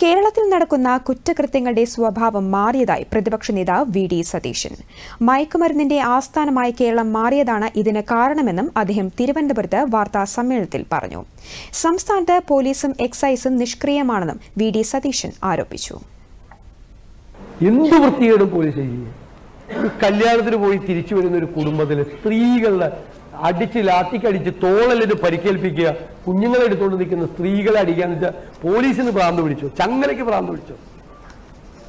കേരളത്തിൽ നടക്കുന്ന കുറ്റകൃത്യങ്ങളുടെ സ്വഭാവം മാറിയതായി പ്രതിപക്ഷ നേതാവ് വി ഡി സതീശൻ. മയക്കുമരുന്നിന്റെ ആസ്ഥാനമായി കേരളം മാറിയതാണ് ഇതിന് കാരണമെന്നും അദ്ദേഹം തിരുവനന്തപുരത്ത് വാർത്താ സമ്മേളനത്തിൽ പറഞ്ഞു. സംസ്ഥാനത്ത് പോലീസും എക്സൈസും നിഷ്ക്രിയമാണെന്നും വി ഡി സതീശൻ ആരോപിച്ചു. കല്യാണത്തിന് പോയി തിരിച്ചു വരുന്ന ഒരു കുടുംബത്തിലെ സ്ത്രീകളുടെ അടിച്ച് ലാത്തിക്കടിച്ച് തോളലിന് പരിക്കേൽപ്പിക്കുക. കുഞ്ഞുങ്ങളെ എടുത്തുകൊണ്ട് നിൽക്കുന്ന സ്ത്രീകളെ അടിക്കാന്ന് വെച്ചാൽ പോലീസിന് ഭ്രാന്ത് പിടിച്ചു. ചങ്ങലയ്ക്ക് ഭ്രാന്ത് പിടിച്ചു.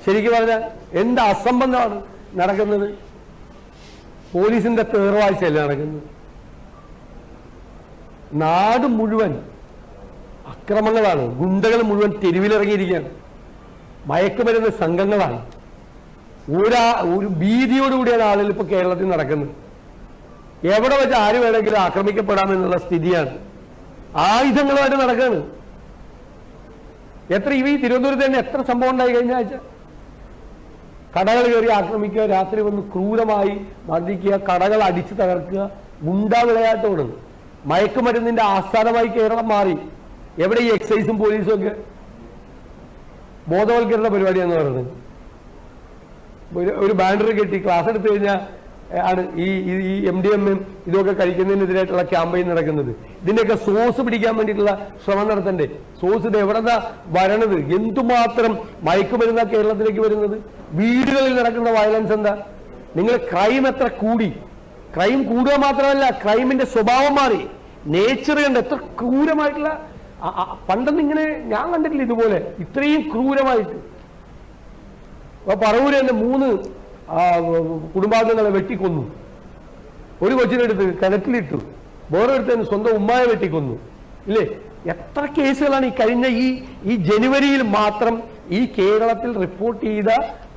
ശരിക്കും പറഞ്ഞാൽ എന്ത് അസംബന്ധമാണ് നടക്കുന്നത്? പോലീസിന്റെ തേർവാഴ്ചയല്ലേ നടക്കുന്നത്? നാട് മുഴുവൻ അക്രമങ്ങളാണ്. ഗുണ്ടകൾ മുഴുവൻ തെരുവിലിറങ്ങിയിരിക്കുകയാണ്. മയക്കുമരുന്ന് സംഘങ്ങളാണ്. ഒരാ ഒരു ഭീതിയോടുകൂടിയാണ് ആളുകൾ ഇപ്പൊ കേരളത്തിൽ നടക്കുന്നത്. എവിടെ വെച്ച് ആര് വേണമെങ്കിലും ആക്രമിക്കപ്പെടാമെന്നുള്ള സ്ഥിതിയാണ്. ആയുധങ്ങളുമായിട്ട് നടക്കുകയാണ് എത്ര ഈ തിരുവനന്തപുരത്ത് തന്നെ എത്ര സംഭവം ഉണ്ടായി കഴിഞ്ഞ ആഴ്ച? കടകൾ കയറി ആക്രമിക്കുക രാത്രി വന്ന് ക്രൂരമായി മർദ്ദിക്കുക കടകൾ അടിച്ചു തകർക്കുക ഗുണ്ടാ വിളയാട്ടമാണ് മയക്കുമരുന്നിന്റെ ആസ്ഥാനമായി കേരളം മാറി. എവിടെ ഈ എക്സൈസും പോലീസും ഒക്കെ? ബോധവൽക്കരണ പരിപാടിയാന്ന് പറയുന്നത്. ഒരു ബാനർ കെട്ടി. ക്ലാസ് എടുത്തു കഴിഞ്ഞാൽ ആണ് ഈ ഈ- എം ഡി എം എം ഇതൊക്കെ കഴിക്കുന്നതിനെതിരായിട്ടുള്ള ക്യാമ്പയിൻ നടക്കുന്നത്. ഇതിന്റെയൊക്കെ സോസ് പിടിക്കാൻ വേണ്ടിയിട്ടുള്ള ശ്രമം നടത്തണ്ടേ? സോസ് ഇത് എവിടെന്നാ വരണത്? എന്തുമാത്രം മയക്കുമരുന്ന കേരളത്തിലേക്ക് വരുന്നത്? വീടുകളിൽ നടക്കുന്ന വയലൻസ് എന്താ? നിങ്ങൾ ക്രൈം എത്ര കൂടി? ക്രൈം കൂടുക മാത്രമല്ല ക്രൈമിന്റെ സ്വഭാവം മാറി. നേച്ചർ കണ്ട് എത്ര ക്രൂരമായിട്ടുള്ള പണ്ടൊന്നും ഇങ്ങനെ ഞാൻ കണ്ടിട്ടില്ല ഇതുപോലെ. ഇത്രയും ക്രൂരമായിട്ട്. അപ്പൊ പറവൂര് തന്നെ മൂന്ന് കുടുംബാംഗങ്ങളെ വെട്ടിക്കൊന്നു. ഒരു കൊച്ചിനെടുത്ത് കിണറ്റിലിട്ടു. വേറൊരുത്തൻ സ്വന്തം ഉമ്മായ വെട്ടിക്കൊന്നു. ഇല്ലേ? എത്ര കേസുകളാണ് ഈ കഴിഞ്ഞ ഈ ഈ ജനുവരിയിൽ മാത്രം ഈ കേരളത്തിൽ റിപ്പോർട്ട് ചെയ്ത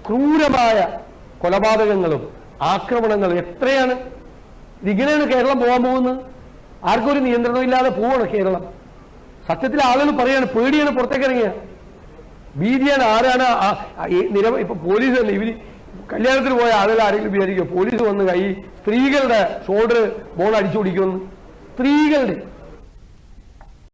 ക്രൂരമായ കൊലപാതകങ്ങളും ആക്രമണങ്ങളും എത്രയാണ്? ഇതിങ്ങനെയാണ് കേരളം പോകാൻ പോകുന്നത്? ആർക്കും ഒരു നിയന്ത്രണം ഇല്ലാതെ പോവാണ് കേരളം. സത്യത്തിൽ ആളുകൾ പറയാണ് പേടിയാണ് പുറത്തേക്ക് ഇറങ്ങിയ. ഭീതിയാണ് ആരാണ് ആ- ആ- ഇപ്പൊ പോലീസ് ഇവർ കല്യാണത്തിന് പോയ ആളുകൾ ആരെങ്കിലും വിചാരിക്കുക പോലീസ് വന്ന് കൈ സ്ത്രീകളുടെ ഷോൾഡർ ബോൾ അടിച്ചു പിടിക്കുമെന്ന് സ്ത്രീകളുടെ.